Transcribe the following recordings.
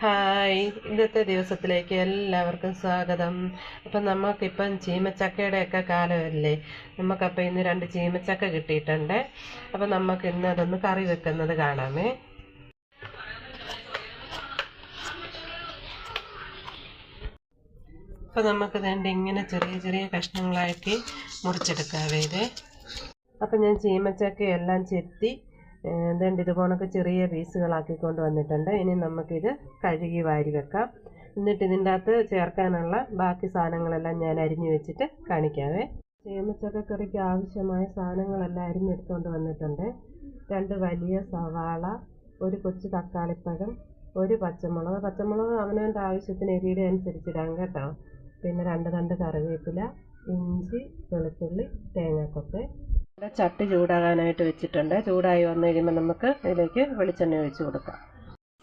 Hi. ഇന്നത്തെ ദിവസത്തിലേക്ക് എല്ലാവർക്കും സ്വാഗതം. അപ്പം നമുക്കിപ്പം ചീമച്ചക്കയുടെയൊക്കെ കാലമല്ലേ? നമുക്കപ്പം ഇന്ന് രണ്ട് ചീമച്ചക്ക കിട്ടിയിട്ടുണ്ട്. അപ്പം നമുക്ക് ഇന്ന് അതൊന്ന് കറി വെക്കുന്നത് കാണാമേ. അപ്പം നമുക്ക് വേണ്ട ഇങ്ങനെ ചെറിയ ചെറിയ കഷ്ണങ്ങളാക്കി മുറിച്ചെടുക്കാവേ ഇത്. അപ്പം ഞാൻ ചീമച്ചക്കയെല്ലാം ചെത്തി ഇതുണ്ട് ഇതുപോലൊക്കെ ചെറിയ പീസുകളാക്കി കൊണ്ട് വന്നിട്ടുണ്ട്. ഇനി നമുക്കിത് കഴുകി വാരി വെക്കാം. എന്നിട്ട് ഇതിന്റെ അകത്ത് ചേർക്കാനുള്ള ബാക്കി സാധനങ്ങളെല്ലാം ഞാൻ അരിഞ്ഞു വെച്ചിട്ട് കാണിക്കാവേ. ചേമച്ചക്ക കറിക്ക് ആവശ്യമായ സാധനങ്ങളെല്ലാം അരിഞ്ഞെടുത്തുകൊണ്ട് വന്നിട്ടുണ്ട്. രണ്ട് വലിയ സവാള ഒരു കൊച്ചു തക്കാളിപ്പഴം ഒരു പച്ചമുളക്. പച്ചമുളക് അവനവന്റെ ആവശ്യത്തിന് എരിയുടെ അനുസരിച്ചിടാം കേട്ടോ. പിന്നെ രണ്ട് രണ്ട് കറിവേപ്പില ഇഞ്ചി വെളുത്തുള്ളി തേങ്ങാക്കൊത്ത്. ഇവിടെ ചട്ടി ചൂടാകാനായിട്ട് വെച്ചിട്ടുണ്ട്. ചൂടായി വന്നു കഴിയുമ്പോൾ നമുക്ക് ഇതിലേക്ക് വെളിച്ചെണ്ണ ഒഴിച്ചു കൊടുക്കാം.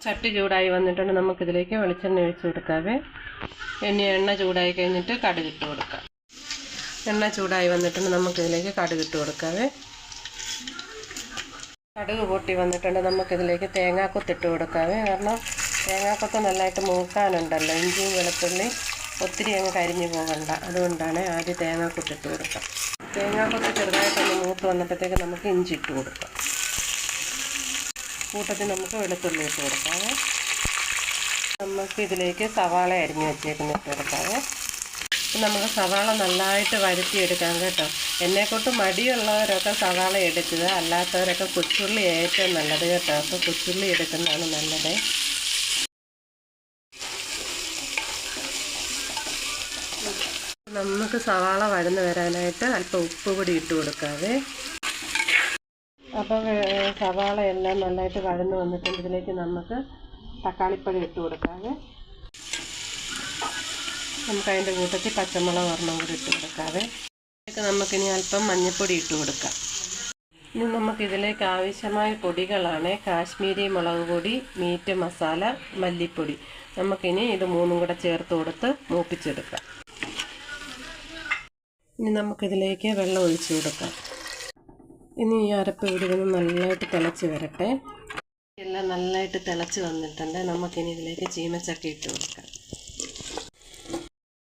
ചട്ടി ചൂടായി വന്നിട്ടുണ്ട്. നമുക്കിതിലേക്ക് വെളിച്ചെണ്ണ ഒഴിച്ചു കൊടുക്കാവേ. ഇനി എണ്ണ ചൂടായി കഴിഞ്ഞിട്ട് കടുകിട്ട് കൊടുക്കാം. എണ്ണ ചൂടായി വന്നിട്ടുണ്ട്. നമുക്കിതിലേക്ക് കടുകിട്ട് കൊടുക്കാവേ. കടുക് പൊട്ടി വന്നിട്ടുണ്ട്. നമുക്കിതിലേക്ക് തേങ്ങാക്കൊത്തിട്ട് കൊടുക്കാവേ. കാരണം തേങ്ങാക്കൊത്ത് നല്ലതായിട്ട് മൂക്കാനുണ്ടല്ലോ. ഇഞ്ചിയും വെളുത്തുള്ളി ഒത്തിരി അങ്ങ് കരിഞ്ഞു പോകണ്ട. അതുകൊണ്ടാണ് ആദ്യം തേങ്ങാക്കൊത്തിട്ട് കൊടുക്കാം തേങ്ങാക്കൊത്ത് ചെറുതായിട്ടൊന്ന് മൂത്ത് വന്നപ്പോഴത്തേക്ക് നമുക്ക് ഇഞ്ചി ഇട്ട് കൊടുക്കാം. കൂട്ടത്തിൽ നമുക്ക് വെളുത്തുള്ളി ഇട്ട് കൊടുക്കാം നമുക്ക് ഇതിലേക്ക് സവാള അരിഞ്ഞ് വെച്ചേക്കുന്ന ഇട്ട് കൊടുക്കാം നമുക്ക് സവാള നല്ലതായിട്ട് വഴറ്റിയെടുക്കാം കേട്ടോ. എന്നെക്കൊണ്ട് മടിയുള്ളവരൊക്കെ സവാള എടുക്കുക അല്ലാത്തവരൊക്കെ കൊച്ചുള്ളി ഏറ്റവും നല്ലത് കേട്ടോ. അപ്പോൾ കൊച്ചുള്ളി എടുക്കുന്നതാണ് നല്ലത്. നമുക്ക് സവാള വഴന്ന് വരാനായിട്ട് അല്പം ഉപ്പ് കൂടി ഇട്ട് കൊടുക്കാവേ. അപ്പം സവാള എല്ലാം നന്നായിട്ട് വഴന്ന് വന്നിട്ടുണ്ട്. ഇതിലേക്ക് നമുക്ക് തക്കാളിപ്പഴം ഇട്ട് കൊടുക്കാവേ. നമുക്ക് അതിന്റെ കൂട്ടത്തിൽ പച്ചമുളക് ഒരെണ്ണം കൂടി ഇട്ട് കൊടുക്കാവേ. ഇതിലേക്ക് നമുക്കിനി അല്പം മഞ്ഞൾപ്പൊടി ഇട്ട് കൊടുക്കാം. ഇനി നമുക്കിതിലേക്ക് ആവശ്യമായ പൊടികളാണ് കാശ്മീരി മുളക് പൊടി മീറ്റ് മസാല മല്ലിപ്പൊടി. നമുക്കിനി ഇത് മൂന്നും കൂടെ ചേർത്ത് കൊടുത്ത് മൂപ്പിച്ചെടുക്കാം. ഇനി നമുക്കിതിലേക്ക് വെള്ളം ഒഴിച്ചു കൊടുക്കാം. ഇനി ഈ അരപ്പ് ഇവിടെ നിന്ന് നല്ലതായിട്ട് തിളച്ച് വരട്ടെ. എല്ലാം നല്ലതായിട്ട് തിളച്ച് വന്നിട്ടുണ്ട്. നമുക്കിനി ഇതിലേക്ക് ചീമച്ചക്ക ഇട്ട് കൊടുക്കാം.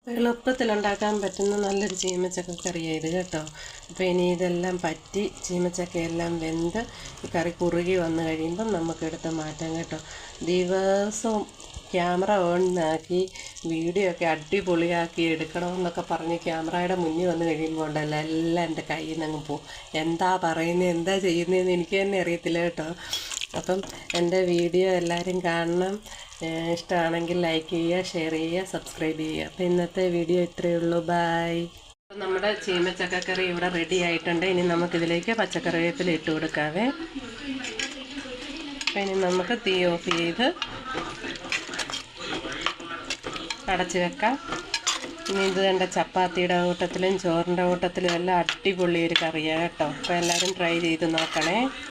എളുപ്പത്തിൽ ഉണ്ടാക്കാൻ പറ്റുന്ന നല്ലൊരു ചീമച്ചക്ക കറിയാണ് ഇത് കേട്ടോ. അപ്പോൾ ഇനി ഇതെല്ലാം പറ്റി ചീമച്ചക്കയെല്ലാം വെന്ത് കറി കുറുകി വന്നു കഴിയുമ്പം നമുക്കെടുത്ത് മാറ്റാം കേട്ടോ. ദിവസവും ക്യാമറ ഓൺ ആക്കി വീഡിയോ ഒക്കെ അടിപൊളിയാക്കി എടുക്കണമെന്നൊക്കെ പറഞ്ഞ് ക്യാമറയുടെ മുന്നിൽ വന്ന് കഴിയുമ്പോൾ ഉണ്ടല്ലോ എല്ലാം എന്റെ കയ്യിൽ നിന്ന് അങ്ങ് പോകും എന്താ പറയുന്നത് എന്താ ചെയ്യുന്നതെന്ന് എനിക്ക് തന്നെ അറിയത്തില്ല കേട്ടോ. അപ്പം എന്റെ വീഡിയോ എല്ലാവരും കാണണം. ഇഷ്ടമാണെങ്കിൽ ലൈക്ക് ചെയ്യുക ഷെയർ ചെയ്യുക സബ്സ്ക്രൈബ് ചെയ്യുക. അപ്പം ഇന്നത്തെ വീഡിയോ ഇത്രയേ ഉള്ളൂ. ബായ് നമ്മുടെ ചീമച്ചക്കക്കറി ഇവിടെ റെഡി ആയിട്ടുണ്ട്. ഇനി നമുക്കിതിലേക്ക് പച്ചക്കറി വേപ്പിൽ ഇട്ട് കൊടുക്കാവേ. അപ്പം ഇനി നമുക്ക് തീ ഓഫ് ചെയ്ത് അടച്ച് വെക്കാം. ഇനി ഇത് എന്റെ ചപ്പാത്തിയുടെ കൂട്ടത്തിലും ചോറിന്റെ കൂട്ടത്തിലും എല്ലാം അടിപൊളി ഒരു കറിയാണ് കേട്ടോ. അപ്പോൾ എല്ലാവരും ട്രൈ ചെയ്ത് നോക്കണേ.